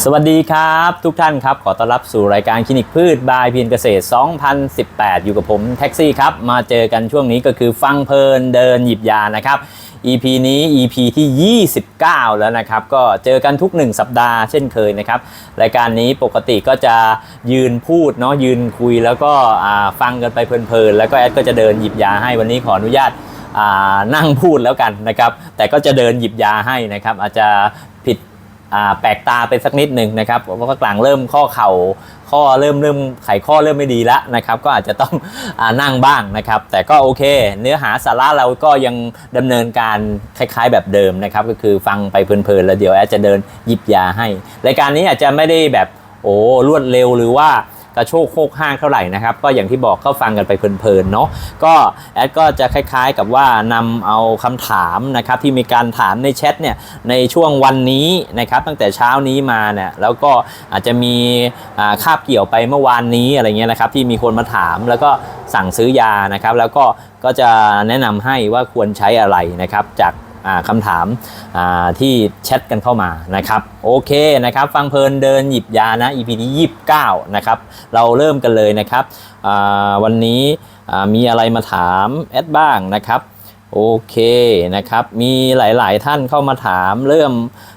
สวัสดีครับ ทุกท่านครับ ขอต้อนรับสู่รายการคลินิกพืชบายเพียรเกษตร 2018 อยู่กับผมแท็กซี่ครับ มาเจอกันช่วงนี้ก็คือฟังเพลินเดินหยิบยานะครับ EP นี้ EP ที่ 29 แล้วนะครับ ก็เจอกันทุก 1 สัปดาห์เช่นเคยนะครับ รายการนี้ปกติก็จะยืนพูดเนาะยืนคุยแล้วก็ฟังกันไปเพลินๆ แล้วก็แอดก็จะเดินหยิบยาให้วันนี้ขออนุญาตนั่งพูดแล้วกันนะครับ แต่ก็จะเดินหยิบยาให้นะครับ อาจจะ แปลกตาไปสักนิดหนึ่งนะครับเพราะว่ากลางเริ่มข้อเข่าข้อเริ่มเริ่มไขข้อเริ่มไม่ดีแล้วนะครับ ก็อาจจะต้องอนั่งบ้างนะครับ แต่ก็โอเค เนื้อหาสาระเราก็ยังดำเนินการคล้ายๆแบบเดิมนะครับ ก็คือฟังไปเพลินๆแล้วเดี๋ยวแอดจะเดินหยิบยาให้ รายการนี้อาจจะไม่ได้แบบโอ้รวดเร็วหรือว่า กระโชกโคกห้างเท่าไหร่นะครับ ก็อย่างที่บอกก็ฟังกันไปเพลินๆเนาะก็แอดก็จะคล้ายๆกับว่านำเอาคำถามนะครับที่มีการถามในแชทเนี่ยในช่วงวันนี้นะครับตั้งแต่เช้านี้มาเนี่ยแล้วก็อาจจะมีอ่าคาบเกี่ยวไปเมื่อวานนี้อะไรเงี้ยนะครับที่มีคนมาถามแล้วก็สั่งซื้อยานะครับ แล้วก็ก็จะแนะนำให้ว่าควรใช้อะไรนะครับจาก คำถามอ่าที่แชทกันเข้ามานะครับโอเคนะครับฟังเพลินเดินหยิบยานะ EP ที่29นะครับเราเริ่มกันเลยนะครับอ่าวันนี้อ่ามีอะไรมาถามแอดบ้างนะครับโอเคนะครับมีหลายๆท่านเข้ามาถามเริ่ม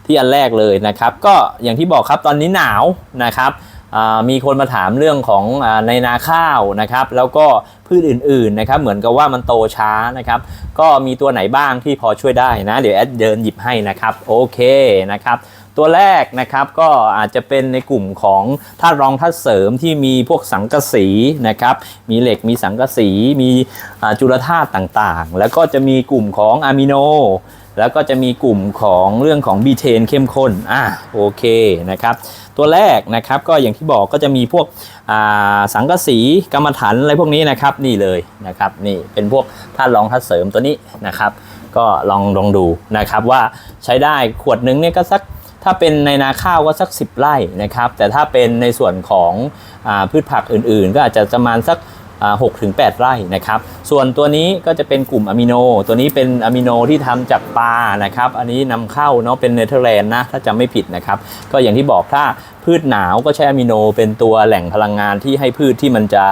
ที่อันแรกเลยนะครับ ก็อย่างที่บอกครับตอนนี้หนาวนะครับ มีคนมาถามเรื่องของอในนาข้าวนะครับแล้วก็พืชอื่นๆนะครับเหมือนกับว่ามันโตช้านะครับก็มีตัวไหนบ้างที่พอช่วยได้นะเดี๋ยวแอดเดินหยิบให้นะครับโอเคนะครับตัวแรกนะครับก็อาจจะเป็นในกลุ่มของธาตุรองธาตุเสริมที่มีพวกสังกะสีนะครับมีเหล็กมีสังกะสีมีจุลธาตุต่างๆ แล้วก็จะมีกลุ่มของอะมิโน แล้วก็จะมีกลุ่มของเรื่องของบีเทนเข้มข้นอะโอเคนะครับ ตัวแรกนะครับก็อย่างที่บอกก็จะมีพวกสังกะสีกรรมฐานอะไรพวกนี้นะครับนี่เลยนะครับนี่เป็นพวกธาตุรองธาเสริมตัวนี้นะครับ ก็ลองลองดูนะครับว่าใช้ได้ขวดหนึงเนี่ยก็สักถ้าเป็นในนาข้าวก็สัก 10 ไร่นะครับ แต่ถ้าเป็นในส่วนของอพืชผักอื่นๆ ก็อาจจะประมาณสัก หกถึงแปดไร่นะครับ ส่วนตัวนี้ก็จะเป็นกลุ่มอะมิโน ตัวนี้เป็นอะมิโนที่ทำจากปลานะครับ อันนี้นำเข้าเนาะเป็นเนเธอร์แลนด์นะ ถ้าจำไม่ผิดนะครับ ก็อย่างที่บอกถ้าพืชหนาวก็ใช้อะมิโนเป็นตัวแหล่งพลังงานที่ให้พืชที่มันจะ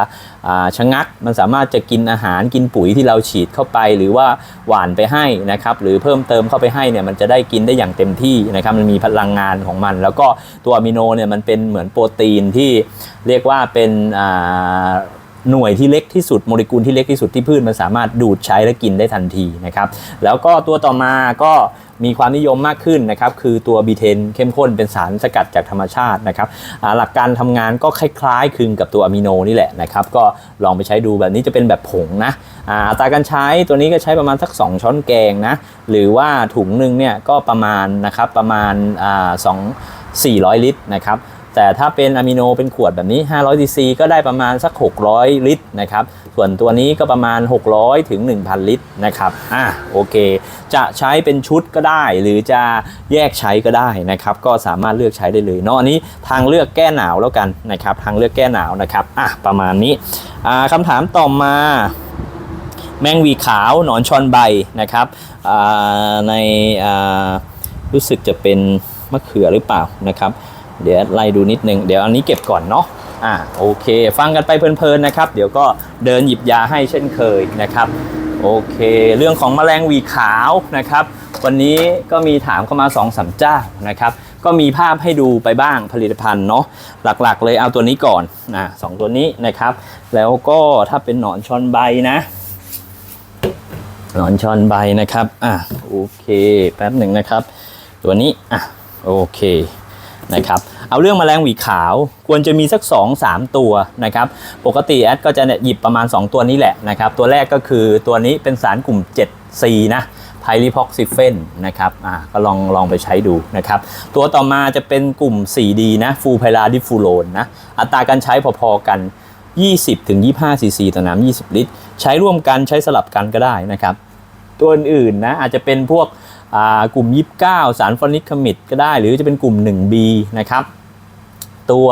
ชะงัก มันสามารถจะกินอาหารกินปุ๋ยที่เราฉีดเข้าไป หรือว่าหวานไปให้นะครับหรือเพิ่มเติมเข้าไปให้เนี่ยมันจะได้กินได้อย่างเต็มที่นะครับมันมีพลังงานของมัน แล้วก็ตัวอะมิโนเนี่ยมันเป็นเหมือนโปรตีนที่เรียกว่าเป็น หน่วยที่เล็กที่สุดโมเลกุลที่เล็กที่สุดที่พืชมันสามารถดูดใช้และกินได้ทันทีนะครับแล้วก็ตัวต่อมาก็มีความนิยมมากขึ้นนะครับคือตัวบีเทนเข้มข้นเป็นสารสกัดจากธรรมชาตินะครับหลักการทำงานก็คล้ายๆคลึงกับตัวอะมิโนนี่แหละนะครับก็ลองไปใช้ดูแบบนี้จะเป็นแบบผงนะอ่าอัตราการใช้ตัวนี้ก็ใช้ประมาณสัก 2 ช้อนแกงนะหรือว่าถุงหนึ่งเนี่ยก็ประมาณนะครับประมาณอ่าสอง400ลิตรนะครับ แต่ถ้าเป็นอะมิโนเป็นขวดแบบนี้500ซีซีก็ได้ประมาณสัก 600 ลิตรนะครับ ส่วนตัวนี้ก็ประมาณ 600 ถึง 1,000 ลิตรนะครับ อะโอเค จะใช้เป็นชุดก็ได้ หรือจะแยกใช้ก็ได้นะครับ ก็สามารถเลือกใช้ได้เลยเนาะอันนี้ทางเลือกแก้หนาวแล้วกันนะครับ ทางเลือกแก้หนาวนะครับ อะประมาณนี้ อ่าคำถามต่อมาแมงวีขาวหนอนชอนใบนะครับอ่าในอ่ารู้สึกจะเป็นมะเขือหรือเปล่านะครับ เดี๋ยวไล่ดูนิดนึง เดี๋ยวอันนี้เก็บก่อนเนาะอ่าโอเค ฟังกันไปเพลินๆนะครับ เดี๋ยวก็เดินหยิบยาให้เช่นเคยนะครับ โอเค เรื่องของแมลงวีขาวนะครับ วันนี้ก็มีถามเข้ามา2อสามเจ้านะครับ ก็มีภาพให้ดูไปบ้างผลิตภัณฑ์เนาะหลักๆ เลยเอาตัวนี้ก่อนนะสองตัวนี้นะครับ แล้วก็ถ้าเป็นหนอนชอนใบนะหนอนชอนใบนะครับ อะ โอเค แป๊บหนึ่งนะครับ ตัวนี้ อะ โอเค นะครับเอาเรื่องแมลงหวีขาวควรจะมีสัก 2 3 ตัวนะครับปกติแอดก็จะเนี่ยหยิบประมาณ 2 ตัวนี้แหละนะครับตัวแรกก็คือตัวนี้เป็นสารกลุ่ม 7C นะไพลิพอกซิเฟนนะครับอ่าก็ลองลองไปใช้ดูนะครับตัวต่อมาจะเป็นกลุ่ม 4D นะฟูไพลาดิฟูโรนนะอัตราการใช้พอๆกัน 20ถึง25ซีซีต่อน้ำ20 ลิตร ใช้ร่วมกันใช้สลับกันก็ได้นะครับตัวอื่นๆนะอาจจะเป็นพวก กลุ่ม 29 สารฟอนิกคามิดก็ได้ หรือจะเป็นกลุ่ม 1B นะครับ ตัว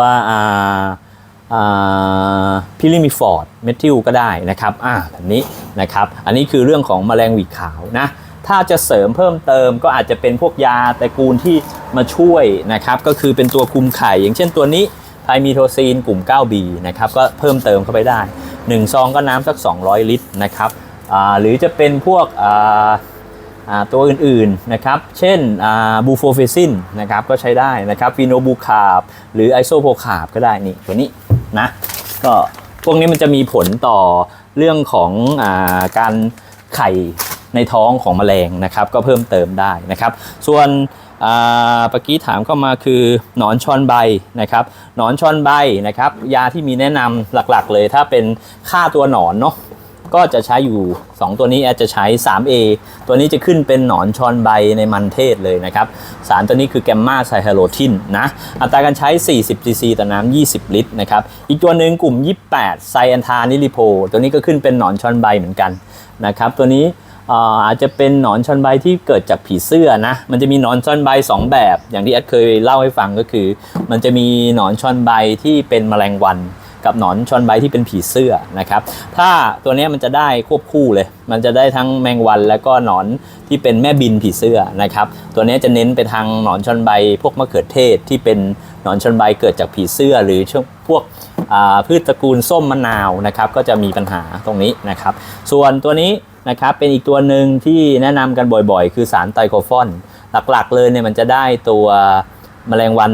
พิลิมิฟอร์ดเมทิลก็ได้นะครับอ่าแบบนี้นะครับ อันนี้คือเรื่องของแมลงหวีขาวนะ ถ้าจะเสริมเพิ่มเติมก็อาจจะเป็นพวกยาตระกูลที่มาช่วยนะครับ ก็คือเป็นตัวคุมไข่ อย่างเช่นตัวนี้ไพมีโทซีนกลุ่ม 9B นะครับ ก็เพิ่มเติมเข้าไปได้1ซองก็น้ำสัก 200 ลิตรนะครับหรือจะเป็นพวก ตัวอื่นๆนะครับ เช่นบูโฟเฟซินนะครับก็ใช้ได้นะครับฟีโนบูคาบหรือไอโซโพคาบก็ได้นี่ตัวนี้นะก็พวกนี้มันจะมีผลต่อเรื่องของอาการไข่ในท้องของแมลงนะครับ ก็เพิ่มเติมได้นะครับ ส่วนอ่าเมื่อกี้ถามเข้ามาคือหนอนชอนใบนะครับหนอนชอนใบนะครับ ยาที่มีแนะนำหลักๆ เลยถ้าเป็นฆ่าตัวหนอนเนาะ ก็จะใช้อยู่ 2 ตัวนี้แอดจะใช้ 3A ตัวนี้จะขึ้นเป็นหนอนชอนใบในมันเทศเลยนะครับ สารตัวนี้คือแกมมาไซฮาโลทินนะอัตราการใช้ 40 cc ต่อน้ำ 20 ลิตรนะครับอีกตัวหนึ่งกลุ่ม 28 ไซแอนทานิลิโพ ตัวนี้ก็ขึ้นเป็นหนอนชอนใบเหมือนกันนะครับตัวนี้เอ่ออาจจะเป็นหนอนชอนใบที่เกิดจากผีเสื้อนะ มันจะมีหนอนชอนใบ 2 แบบ อย่างที่แอดเคยเล่าให้ฟังก็คือ มันจะมีหนอนชอนใบที่เป็นแมลงวัน กับหนอนชอนใบที่เป็นผีเสื้อนะครับ ถ้าตัวนี้มันจะได้ควบคู่เลย มันจะได้ทั้งแมงวันแล้วก็หนอนที่เป็นแม่บินผีเสื้อนะครับ ตัวนี้จะเน้นไปทางหนอนชอนใบ พวกมะเขือเทศที่เป็นหนอนชอนใบเกิดจากผีเสื้อหรือช่วงพวกพืชตระกูลส้มมะนาวนะครับ ก็จะมีปัญหาตรงนี้นะครับ ส่วนตัวนี้นะครับเป็นอีกตัวหนึ่งที่แนะนำกันบ่อยๆ คือสารไตรโคฟอน หลักๆเลยเนี่ยมันจะได้ตัว แมลงวัน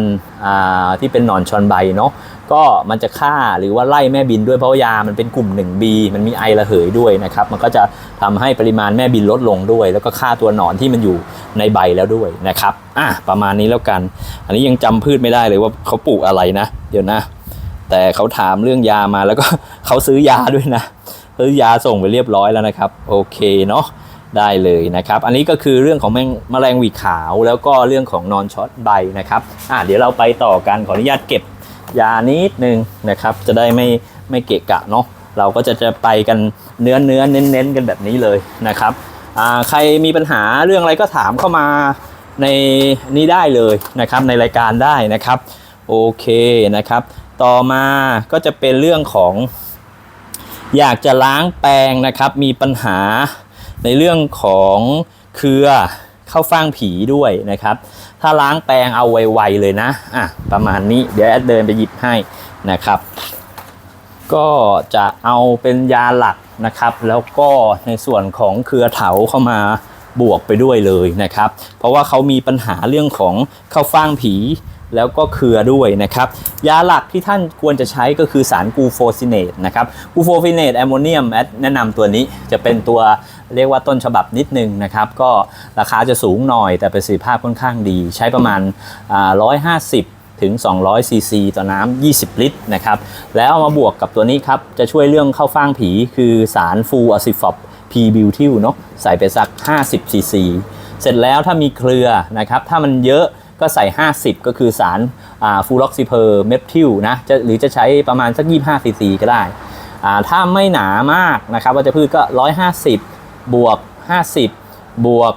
ที่เป็นหนอนชอนใบเนาะก็มันจะฆ่าหรือว่าไล่แม่บินด้วยเพราะยามันเป็นกลุ่ม 1B มันมีไอระเหยด้วยนะครับ มันก็จะทำให้ปริมาณแม่บินลดลงด้วย แล้วก็ฆ่าตัวหนอนที่มันอยู่ในใบแล้วด้วยนะครับอะประมาณนี้แล้วกัน อันนี้ยังจำพืชไม่ได้เลยว่าเขาปลูกอะไรนะ เดี๋ยวนะ แต่เขาถามเรื่องยามาแล้วก็เขาซื้อยาด้วยนะซื้อยาส่งไปเรียบร้อยแล้วนะครับ โอเคเนาะ ได้เลยนะครับ อันนี้ก็คือเรื่องของแมงแมลงหวีขาว แล้วก็เรื่องของนอนช็อตใบนะครับอะเดี๋ยวเราไปต่อกันขออนุญาตเก็บยานิดนึงนะครับ จะได้ไม่ไม่เกะกะเนาะเราก็จะจะไปกันเนื้อเนื้อเน้นเน้นกันแบบนี้เลยนะครับอ่าใครมีปัญหาเรื่องอะไรก็ถามเข้ามาในนี้ได้เลยนะครับในรายการได้นะครับโอเคนะครับ ต่อมาก็จะเป็นเรื่องของ อยากจะล้างแปรงนะครับ มีปัญหา ในเรื่องของเครือเข้าฟ่างผีด้วยนะครับ ถ้าล้างแปรงเอาไวๆเลยนะอะประมาณนี้เดี๋ยวแอดเดินไปหยิบให้นะครับ ก็จะเอาเป็นยาหลักนะครับ แล้วก็ในส่วนของเครือเถาเข้ามาบวกไปด้วยเลยนะครับ เพราะว่าเขามีปัญหาเรื่องของเข้าฟ่างผี แล้วก็เครือด้วยนะครับ ยาหลักที่ท่านควรจะใช้ก็คือสารกูโฟซิเนตนะครับกูโฟซิเนตแอมโมเนียมแนะนำตัวนี้จะเป็นตัวเรียกว่าต้นฉบับนิดนึงนะครับ ก็ราคาจะสูงหน่อยแต่ประสิทธิภาพค่อนข้างดี ใช้ประมาณอ่า150ถึง 200 ซีซี ต่อน้ำ 20 ลิตร นะครับ แล้วเอามาบวกกับตัวนี้ครับ จะช่วยเรื่องเข้าฟ่างผี คือสารฟูอะซิฟอปพีบิวทิลเนาะ ใส่ไปสัก 50 ซีซี เสร็จแล้วถ้ามีเครือนะครับ ถ้ามันเยอะ ก็ใส่ 50 ก็คือสารฟูล็อกซิเพอร์เมทิลนะจะหรือจะใช้ประมาณสัก 25ซีซีก็ได้ ถ้าไม่หนามากนะครับว่าจะพืชก็ 150 บวก 50 บวก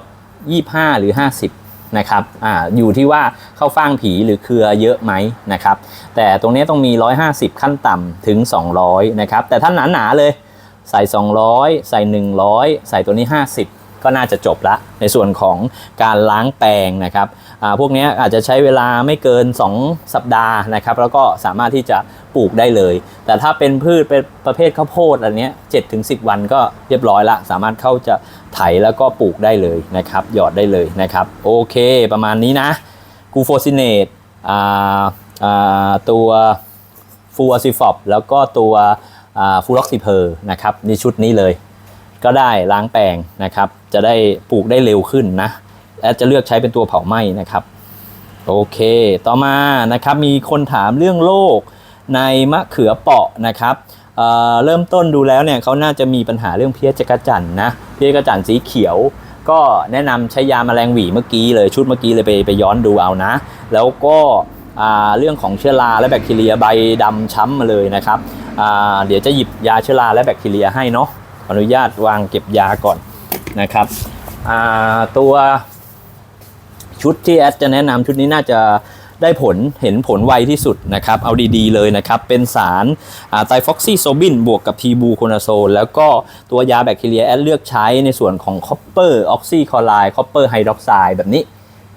25 หรือ 50 นะครับออยู่ที่ว่าเข้าฟ่างผีหรือเครือเยอะไหมนะครับ แต่ตรงนี้ต้องมี 150 ขั้นต่ำถึง 200 นะครับ แต่ถ้าหนาหนาเลยใส่ 200 ใส่ 100 ใส่ตัวนี้ 50 ก็น่าจะจบละ ในส่วนของการล้างแปรงนะครับ พวกนี้อาจจะใช้เวลาไม่เกิน 2 สัปดาห์นะครับ แล้วก็สามารถที่จะปลูกได้เลย แต่ถ้าเป็นพืชเป็นประเภทข้าวโพดอันเนี้ย7ถึง10วันก็เรียบร้อยละ สามารถเข้าจะไถแล้วก็ปลูกได้เลยนะครับ หยอดได้เลยนะครับ โอเค ประมาณนี้นะกูโฟซินเนตตัวฟูอซิฟอปแล้วก็ตัวฟูล็อกซิเพอร์นะครับในชุดนี้เลย ก็ได้ล้างแปรงนะครับ จะได้ปลูกได้เร็วขึ้นนะ แอดจะเลือกใช้เป็นตัวเผาไหม้นะครับ โอเค ต่อมานะครับมีคนถามเรื่องโรคในมะเขือเปาะนะครับเอ่อเริ่มต้นดูแล้วเนี่ยเขาน่าจะมีปัญหาเรื่องเพี้ยจักรจันนะเพี้ยจักรจันสีเขียว ก็แนะนำใช้ยาแมลงหวีเมื่อกี้เลยชุดเมื่อกี้เลยไปไปย้อนดูเอานะ แล้วก็อ่าเรื่องของเชื้อราและแบคทีเรียใบดำช้ำมาเลยนะครับอ่าเดี๋ยวจะหยิบยาเชื้อราและแบคทีเรียให้เนาะขออนุญาตวางเก็บยาก่อนนะครับอ่าตัว ชุดที่แอดจะแนะนำชุดนี้น่าจะได้ผลเห็นผลไวที่สุดนะครับ เอาดีๆเลยนะครับ เป็นสารไตฟอกซี่โซบินบวกกับทีบูโคนาโซลแล้วก็ตัวยาแบคทีเรียแอดเลือกใช้ในส่วนของคอปเปอร์ออกซิคลอไรด์คอปเปอร์ไฮดรอกไซด์แบบนี้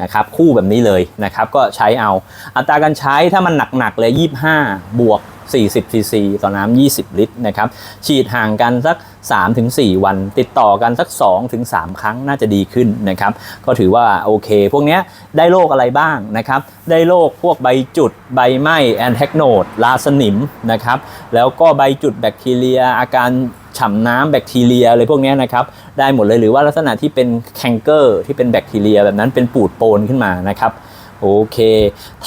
นะครับคู่แบบนี้เลยนะครับก็ใช้เอาอัตราการใช้ถ้ามันหนักๆเลย 25 บวก 40ซีซีต่อน้ำ 20 ลิตรนะครับ ฉีดห่างกันสัก 3-4 วัน ติดต่อกันสัก 2-3 ครั้งน่าจะดีขึ้นนะครับ ก็ถือว่าโอเค พวกเนี้ยได้โรคอะไรบ้างนะครับ ได้โรคพวกใบจุด ใบไหม้แอนแทกโนดลาสนิมนะครับ แล้วก็ใบจุดแบคทีเรีย อาการฉ่ำน้ำแบคทีเรียอะไรพวกเนี้ยนะครับ ได้หมดเลยหรือว่าลักษณะที่เป็นแคนเกอร์ที่เป็นแบคทีเรียแบบนั้นเป็นปูดโปนขึ้นมานะครับ โอเค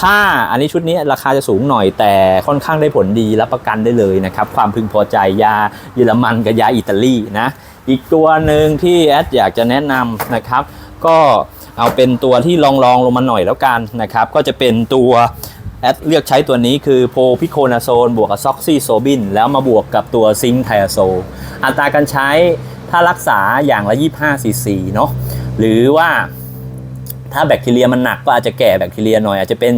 ถ้าอันนี้ชุดนี้ราคาจะสูงหน่อยแต่ค่อนข้างได้ผลดีรับประกันได้เลยนะครับ ความพึงพอใจยาเยอรมันกับยาอิตาลีนะ อีกตัวหนึ่งที่แอดอยากจะแนะนำนะครับ ก็เอาเป็นตัวที่ลองลองๆลงมาหน่อยแล้วกันนะครับ ก็จะเป็นตัวแอดเลือกใช้ตัวนี้คือโพพิโคนาโซนบวกกับซ็อกซี่โซบินแล้วมาบวกกับตัวซิงไทอาโซ อัตราการใช้ถ้ารักษาอย่างละ 25ซีซีเนาะหรือว่า ถ้าแบคทีเรียมันหนักก็อาจจะแก่แบคทีเรียหน่อย อาจจะเป็น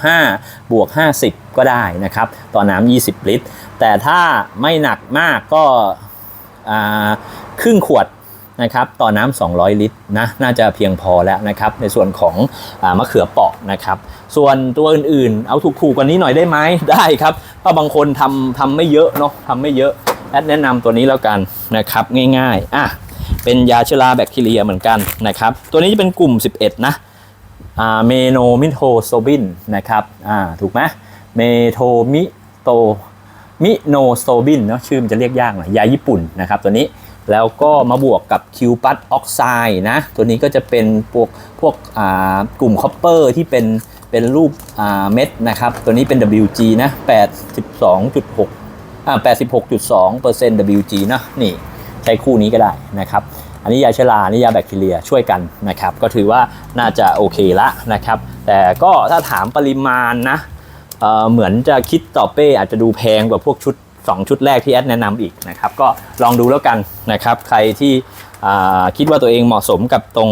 25 บวก 50 ก็ได้นะครับ ต่อน้ำ20 ลิตร แต่ถ้าไม่หนักมากก็ครึ่งขวดนะครับต่อน้ำ200 ลิตรนะน่าจะเพียงพอแล้วนะครับในส่วนของอมะเขือเปาะนะครับ ส่วนตัวอื่นๆ เอาถูกๆกว่านี้หน่อยได้ไหมได้ครับเพราบางคนทำทำไม่เยอะเนาะทำไม่เยอะแอดแนะนำตัวนี้แล้วกันนะครับง่ายๆอะ เป็นยาเชื้อราแบคทีเรียเหมือนกันนะครับ ตัวนี้จะเป็นกลุ่ม 11 นะอ่าเมโนมิโทโซบินนะครับอ่าถูกไหมเมโทมิโตมิโนโซบินเนาะชื่อมันจะเรียกยากหน่อยยาญี่ปุ่นนะครับตัวนี้แล้วก็มาบวกกับคิวปัสออกไซด์นะ ตัวนี้ก็จะเป็นพวกพวกกลุ่มคอปเปอร์ที่เป็นเป็นรูปเม็ดนะครับ ตัวนี้เป็น WG นะ 82.6อ่า86.2% WG นะนี่ ใช้คู่นี้ก็ได้นะครับอันนี้ยาชราอันนี้ยาแบคทีเรียช่วยกันนะครับก็ถือว่าน่าจะโอเคละนะครับ แต่ก็ถ้าถามปริมาณนะเเหมือนจะคิดต่อเป้อาจจะดูแพงกว่าพวกชุด 2 ชุดแรกที่แอดแนะนำอีกนะครับก็ลองดูแล้วกันนะครับใครที่คิดว่าตัวเองเหมาะสมกับตรง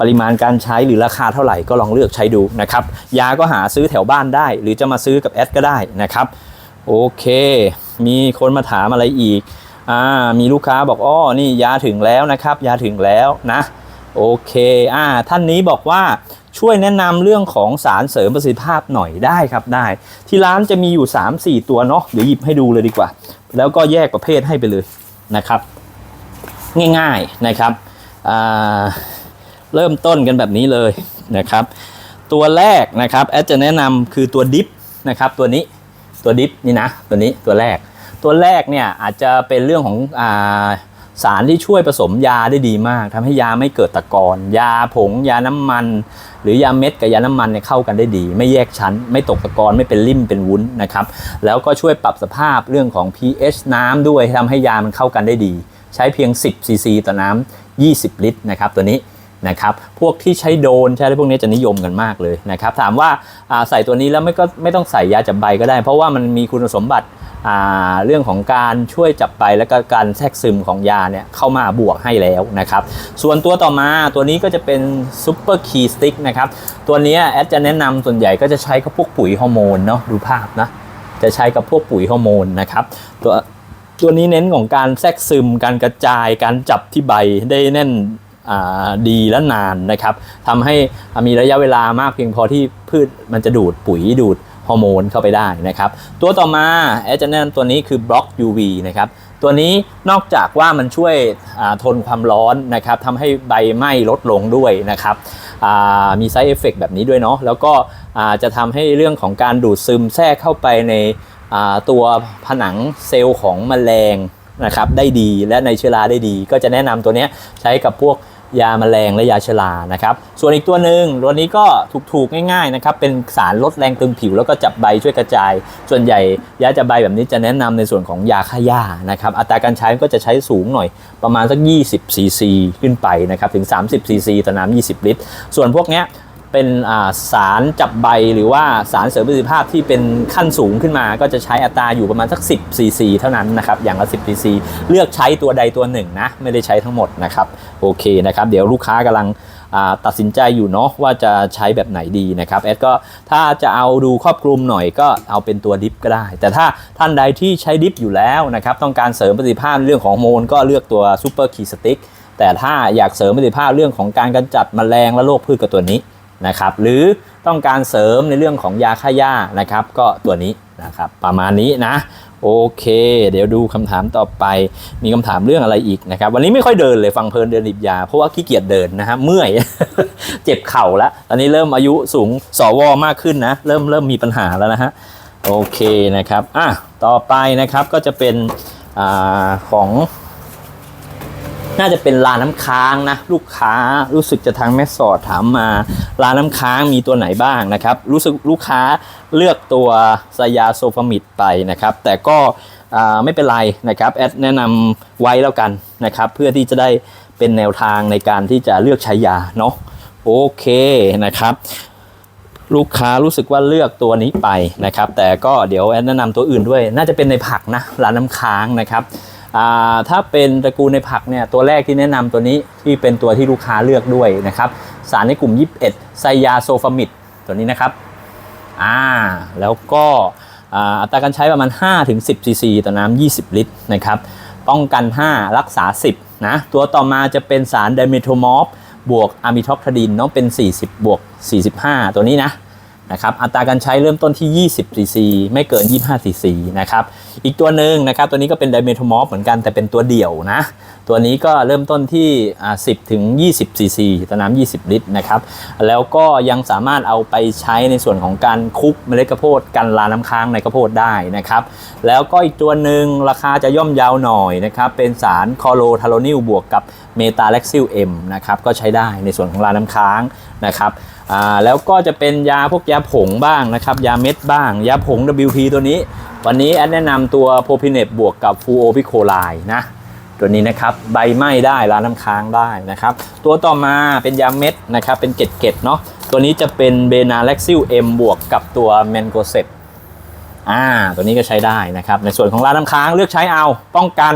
ปริมาณการใช้หรือราคาเท่าไหร่ก็ลองเลือกใช้ดูนะครับ ยาก็หาซื้อแถวบ้านได้ หรือจะมาซื้อกับแอดก็ได้นะครับ โอเค มีคนมาถามอะไรอีก อ่ามีลูกค้าบอกอ้อนี่ยาถึงแล้วนะครับ ยาถึงแล้วนะ โอเคอ่าท่านนี้บอกว่าช่วยแนะนำเรื่องของสารเสริมประสิทธิภาพหน่อยได้ครับได้ ที่ร้านจะมีอยู่ 3-4 ตัวเนาะเดี๋ยวหยิบให้ดูเลยดีกว่า แล้วก็แยกประเภทให้ไปเลยนะครับ ง่ายๆนะครับอ่าเริ่มต้นกันแบบนี้เลยนะครับ ตัวแรกนะครับแอดจะแนะนำคือตัวดิฟนะครับตัวนี้ตัวดิฟนี่นะตัวนี้ตัวแรก ตัวแรกเนี่ยอาจจะเป็นเรื่องของอาสารที่ช่วยผสมยาได้ดีมากทำให้ยาไม่เกิดตะกอนยาผง ยาน้ำมัน หรือยาเม็ดกับยาน้ำมันเนี่ยเข้ากันได้ดี ไม่แยกชั้น ไม่ตกตะกอนไม่เป็นริ่มเป็นวุ้นนะครับแล้วก็ช่วยปรับสภาพเรื่องของ pH น้ำด้วยทำให้ยามันเข้ากันได้ดี ใช้เพียง 10ซีซีต่อน้ำ20 ลิตรนะครับตัวนี้ นะครับพวกที่ใช้โดนใช้อะไรพวกนี้จะนิยมกันมากเลยนะครับถามว่าใส่ตัวนี้แล้วไม่ก็ไม่ต้องใส่ยาจับใบก็ได้ เพราะว่ามันมีคุณสมบัติเรื่องของการช่วยจับใบและก็การแทรกซึมของยาเนี่ยเข้ามาบวกให้แล้วนะครับ ส่วนตัวต่อมาตัวนี้ก็จะเป็นซูเปอร์คีสติ๊กนะครับ ตัวนี้แอดจะแนะนำส่วนใหญ่ก็จะใช้กับพวกปุ๋ยฮอร์โมนเนาะดูภาพนะจะใช้กับพวกปุ๋ยฮอร์โมนนะครับตัวตัวนี้เน้นของการแทรกซึมการกระจายการจับที่ใบได้แน่น ดีและนานนะครับทำให้มีระยะเวลามากเพียงพอที่พืชมันจะดูดปุ๋ยดูดฮอร์โมนเข้าไปได้นะครับ ตัวต่อมาแอดจะแนะนำตัวนี้คือบล็อก UV นะครับ ตัวนี้นอกจากว่ามันช่วยทนความร้อนนะครับทำให้ใบไหม้ลดลงด้วยนะครับมีไซเอฟเฟกแบบนี้ด้วยเนาะแล้วก็จะทำให้เรื่องของการดูดซึมแทรกเข้าไปในตัวผนังเซลล์ของแมลงนะครับได้ดีและในเชื้อราได้ดี ก็จะแนะนำตัวนี้ใช้กับพวก ยาแมลงและยาเชื้อรานะครับ ส่วนอีกตัวหนึ่งตัวนี้ก็ถูกๆง่ายๆนะครับ เป็นสารลดแรงตึงผิวแล้วก็จับใบช่วยกระจาย ส่วนใหญ่ยาจับใบแบบนี้จะแนะนำในส่วนของยาฆ่าหญ้านะครับ อัตราการใช้ก็จะใช้สูงหน่อยประมาณสัก 20 ซีซีขึ้นไปนะครับ ถึง 30 ซีซีต่อน้ำ20 ลิตร ส่วนพวกเนี้ย เป็นสารจับใบหรือว่าสารเสริมประสิทธิภาพที่เป็นขั้นสูงขึ้นมา ก็จะใช้อัตราอยู่ประมาณสัก 10ซีซีเท่านั้นนะครับ อย่างละ 10ซีซีเลือกใช้ตัวใดตัวหนึ่งนะ ไม่ได้ใช้ทั้งหมดนะครับ โอเคนะครับ เดี๋ยวลูกค้ากำลังตัดสินใจอยู่เนาะว่าจะใช้แบบไหนดีนะครับแอดก็ถ้าจะเอาดูครอบคลุมหน่อยก็เอาเป็นตัวดิฟก็ได้ แต่ถ้าท่านใดที่ใช้ดิฟอยู่แล้วนะครับต้องการเสริมประสิทธิภาพเรื่องของโมนก็เลือกตัวซูเปอร์คีสติกแต่ถ้าอยากเสริมประสิทธิภาพเรื่องของการกำจัดแมลงและโรคพืชกับตัวนี้ นะครับ หรือต้องการเสริมในเรื่องของยาฆ่าหญ้านะครับ ก็ตัวนี้นะครับประมาณนี้นะโอเค เดี๋ยวดูคำถามต่อไปมีคำถามเรื่องอะไรอีกนะครับ วันนี้ไม่ค่อยเดินเลยฟังเพลินเดินดิบยา เพราะว่าขี้เกียจเดินนะฮะเมื่อย เจ็บเข่าแล้วตอนนี้เริ่มอายุสูงสวมากขึ้นนะ เริ่มเริ่มมีปัญหาแล้วนะฮะโอเคนะครับอะต่อไปนะครับก็จะเป็นอของ น่าจะเป็นลาน้ำค้างนะลูกค้ารู้สึกจะทางแม่สอดถามมาลาน้ำค้างมีตัวไหนบ้างนะครับ รู้สึกลูกค้าเลือกตัวไซยาโซฟามิดไปนะครับ แต่ก็ไม่เป็นไรนะครับแอดแนะนำไว้แล้วกันนะครับ เพื่อที่จะได้เป็นแนวทางในการที่จะเลือกใช้ยาเนาะโอเคนะครับลูกค้ารู้สึกว่าเลือกตัวนี้ไปนะครับ แต่ก็เดี๋ยวแอดแนะนำตัวอื่นด้วย น่าจะเป็นในผักนะร้านน้ำค้างนะครับ ถ้าเป็นตระกูลในผักเนี่ยตัวแรกที่แนะนำตัวนี้ที่เป็นตัวที่ลูกค้าเลือกด้วยนะครับ สารในกลุ่ม 21 ไซยาโซฟามิดตัวนี้นะครับอ่าแล้วก็อัตราการใช้ประมาณ 5-10 ซีซีต่อน้ำ20 ลิตรนะครับป้องกัน 5 รักษา 10 นะ ตัวต่อมาจะเป็นสารไดเมโทมอฟบวกอะมิท็อกทาดินเนาะเป็น 40 บวก 45 ตัวนี้นะ นะครับอัตราการใช้เริ่มต้นที่ 20ซีซีไม่เกิน 25ซีซีนะครับอีกตัวหนึ่งนะครับตัวนี้ก็เป็นไดเมโทมอฟเหมือนกันแต่เป็นตัวเดี่ยวนะตัวนี้ก็เริ่มต้นที่ 10 ถึง 20ซีซีต่อน้ำ20 ลิตรนะครับแล้วก็ยังสามารถเอาไปใช้ในส่วนของการคลุกเมล็ดข้าวโพดกันลาน้ำค้างในข้าวโพดได้นะครับแล้วก็อีกตัวหนึ่งราคาจะย่อมยาวหน่อยนะครับเป็นสารคอโลทาโลนิลบวกกับเมตาเล็กซิลเอ็มนะครับก็ใช้ได้ในส่วนของลาน้ำค้างนะครับ อ่าแล้วก็จะเป็นยาพวกยาผงบ้างนะครับ ยาเม็ดบ้าง ยาผง WP ตัวนี้ วันนี้แอดแนะนำตัวโพพิเนบวกกับฟูโอพิโคไลนะตัวนี้นะครับใบไหม้ได้ล้างน้ำค้างได้นะครับ ตัวต่อมาเป็นยาเม็ดนะครับเป็นเกล็ดเกดเนาะตัวนี้จะเป็นเบนาเล็กซิลเอ็มบวกกับตัวแมนโกเซปอ่าตัวนี้ก็ใช้ได้นะครับ ในส่วนของล้างน้ำค้างเลือกใช้เอาป้องกัน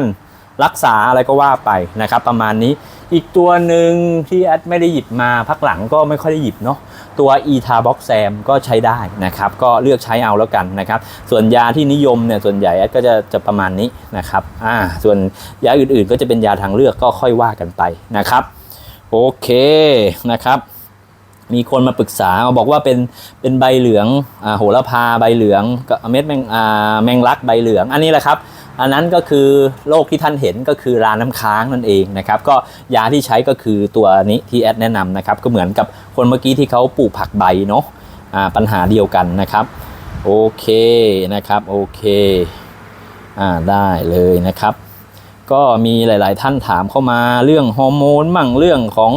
รักษาอะไรก็ว่าไปนะครับ ประมาณนี้ อีกตัวหนึ่งที่แอดไม่ได้หยิบมาพักหลังก็ไม่ค่อยได้หยิบเนาะตัวอีทาบ็อกแซมก็ใช้ได้นะครับ ก็เลือกใช้เอาแล้วกันนะครับ ส่วนยาที่นิยมเนี่ยส่วนใหญ่แอดก็จะจะประมาณนี้นะครับอ่าส่วนยาอื่นๆ ก็จะเป็นยาทางเลือกก็ค่อยว่ากันไปนะครับโอเคนะครับมีคนมาปรึกษาบอกว่าเป็นเป็นใบเหลืองอ่าโหระพาใบเหลืองกับเม็ดแมงอ่าแมงลักใบเหลือง อันนี้แหละครับ อันนั้นก็คือโรคที่ท่านเห็นก็คือราน้ำค้างนั่นเองนะครับก็ยาที่ใช้ก็คือตัวนี้ที่แอดแนะนำนะครับก็เหมือนกับคนเมื่อกี้ที่เขาปลูกผักใบเนาะปัญหาเดียวกันนะครับโอเคนะครับโอเคอ่าได้เลยนะครับ ก็มีหลาย ๆ ท่านถามเข้ามาเรื่องฮอร์โมนมั่งเรื่องของ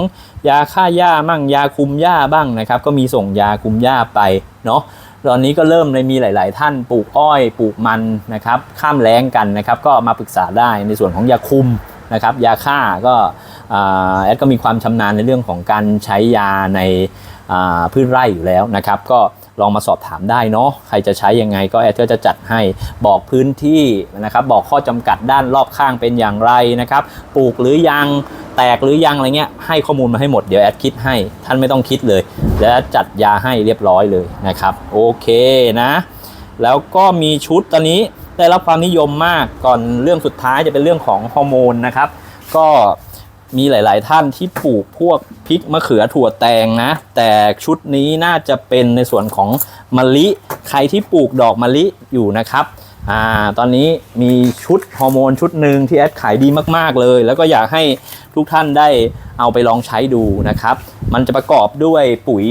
ยาฆ่าหญ้ามั่งยาคุมหญ้าบ้างนะครับ ก็มีส่งยาคุมหญ้าไปเนาะ ตอนนี้ก็เริ่มในมีหลาย ๆ ท่านปลูกอ้อยปลูกมันนะครับข้ามแล้งกันนะครับก็มาปรึกษาได้ในส่วนของยาคุมนะครับยาฆ่าก็แอดก็มีความชำนาญในเรื่องของการใช้ยาในพืชไร่อยู่แล้วนะครับก็ ลองมาสอบถามได้เนาะใครจะใช้ยังไงก็แอดก็จะจัดให้บอกพื้นที่นะครับบอกข้อจำกัดด้านรอบข้างเป็นอย่างไรนะครับปลูกหรือยังแตกหรือยังอะไรเงี้ยให้ข้อมูลมาให้หมดเดี๋ยวแอดคิดให้ท่านไม่ต้องคิดเลยแล้วจัดยาให้เรียบร้อยเลยนะครับโอเคนะแล้วก็มีชุดตอนนี้ได้รับความนิยมมากก่อนเรื่องสุดท้ายจะเป็นเรื่องของฮอร์โมนนะครับก็ มีหลาย ๆ ท่านที่ปลูกพวกพริกมะเขือถั่วแตงนะ แต่ชุดนี้น่าจะเป็นในส่วนของมะลิ ใครที่ปลูกดอกมะลิอยู่นะครับอ่าตอนนี้มีชุดฮอร์โมนชุดหนึ่งที่แอดขายดีมาก ๆ เลย แล้วก็อยากให้ทุกท่านได้เอาไปลองใช้ดูนะครับ มันจะประกอบด้วยปุ๋ย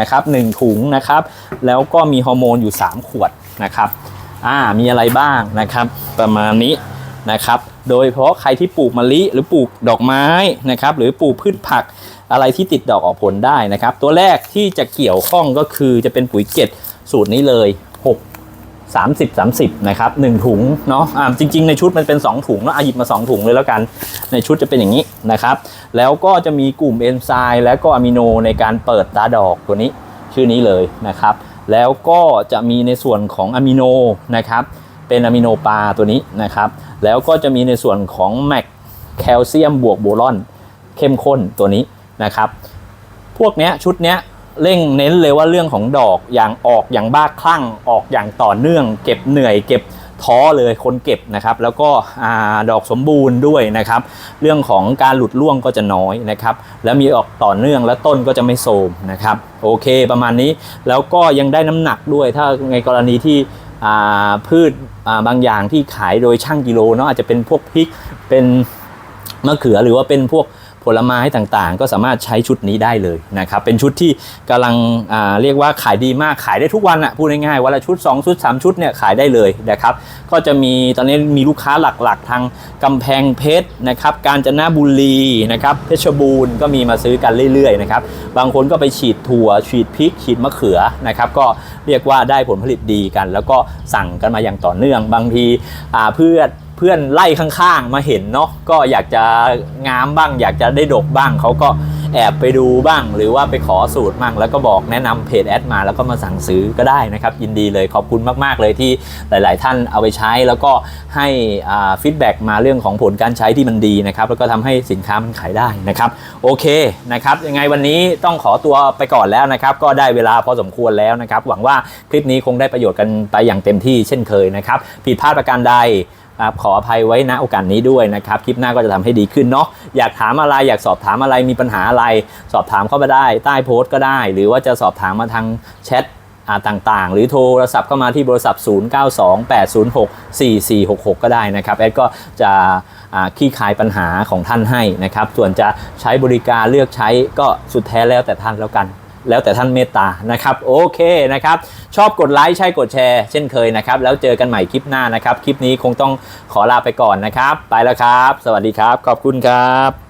นะครับหนึ่งถุงนะครับ แล้วก็มีฮอร์โมนอยู่ 3 ขวดนะครับอ่ามีอะไรบ้างนะครับ ประมาณนี้ นะครับ โดยเฉพาะใครที่ปลูกมะลิหรือปลูกดอกไม้นะครับ หรือปลูกพืชผักอะไรที่ติดดอกออกผลได้นะครับ ตัวแรกที่จะเกี่ยวข้องก็คือจะเป็นปุ๋ยเกล็ดสูตรนี้เลย 6 30 30นะครับ1ถุงเนาะอ่าจริง ๆ ในชุดมันเป็น 2 ถุงเนาะอะหยิบมา 2 ถุงเลยแล้วกัน ในชุดจะเป็นอย่างนี้นะครับ แล้วก็จะมีกลุ่มเอนไซม์และก็อะมิโนในการเปิดตาดอกตัวนี้ชื่อนี้เลยนะครับ แล้วก็จะมีในส่วนของอะมิโนนะครับ เป็นอะมิโนปลาตัวนี้นะครับ แล้วก็จะมีในส่วนของแมกแคลเซียมบวกโบรอนเข้มข้นตัวนี้นะครับ พวกเนี้ยชุดเนี้ยเร่งเน้นเลยว่าเรื่องของดอกอย่างออกอย่างบ้าคลั่งออกอย่างต่อเนื่อง เก็บเหนื่อยเก็บท้อเลยคนเก็บนะครับ แล้วก็อดอกสมบูรณ์ด้วยนะครับ เรื่องของการหลุดร่วงก็จะน้อยนะครับ แล้วมีออกต่อเนื่องและต้นก็จะไม่โทรมนะครับ โอเคประมาณนี้แล้วก็ยังได้น้ำหนักด้วยถ้าในกรณีที่ พืชบางอย่างที่ขายโดยช่างกิโลเนาะอาจจะเป็นพวกพริกเป็นมะเขือหรือว่าเป็นพวก ผลไม้ต่างๆ ก็สามารถใช้ชุดนี้ได้เลยนะครับเป็นชุดที่กำลังเรียกว่าขายดีมากขายได้ทุกวันอะพูดง่ายๆวันละชุด 2 ชุด 3 ชุดเนี่ยขายได้เลยนะครับก็จะมีตอนนี้มีลูกค้าหลักๆ ทางกำแพงเพชรนะครับกาญจนบุรีนะครับเพชรบูรณ์ก็มีมาซื้อกันเรื่อยๆนะครับบางคนก็ไปฉีดถั่วฉีดพริก ฉีดมะเขือนะครับก็เรียกว่าได้ผลผลิตดีกัน แล้วก็สั่งกันมาอย่างต่อเนื่อง บางทีเพื่อน เพื่อนไล่ข้างๆมาเห็นเนาะก็อยากจะงามบ้าง อยากจะได้ดกบ้างเขาก็แอบไปดูบ้าง หรือว่าไปขอสูตรบ้างแล้วก็บอกแนะนำเพจแอดมาแล้วก็มาสั่งซื้อก็ได้นะครับ ยินดีเลยขอบคุณมากๆเลยที่หลาย ๆ ท่านเอาไปใช้แล้วก็ให้ฟีดแบ็กมาเรื่องของผลการใช้ที่มันดีนะครับ แล้วก็ทำให้สินค้ามันขายได้นะครับ โอเคนะครับยังไงวันนี้ต้องขอตัวไปก่อนแล้วนะครับ ก็ได้เวลาพอสมควรแล้วนะครับ หวังว่าคลิปนี้คงได้ประโยชน์กันไปอย่างเต็มที่เช่นเคยนะครับผิดพลาดประการใด ครับขออภัยไว้ณโอกาสนี้ด้วยนะครับ คลิปหน้าก็จะทำให้ดีขึ้นเนาะอยากถามอะไรอยากสอบถามอะไรมีปัญหาอะไร สอบถามเข้ามาได้ใต้โพสต์ก็ได้ หรือว่าจะสอบถามมาทางแชทต่างๆ หรือโทรศัพท์เข้ามาที่บริษัท 0928064466 ก็ได้นะครับ แอดก็จะอ่าขี้คายปัญหาของท่านให้นะครับ ส่วนจะใช้บริการเลือกใช้ก็สุดแท้แล้วแต่ท่านแล้วกัน แล้วแต่ท่านเมตตานะครับโอเคนะครับชอบกดไลค์ใช่กดแชร์เช่นเคยนะครับ แล้วเจอกันใหม่คลิปหน้านะครับ คลิปนี้คงต้องขอลาไปก่อนนะครับ ไปแล้วครับ สวัสดีครับ ขอบคุณครับ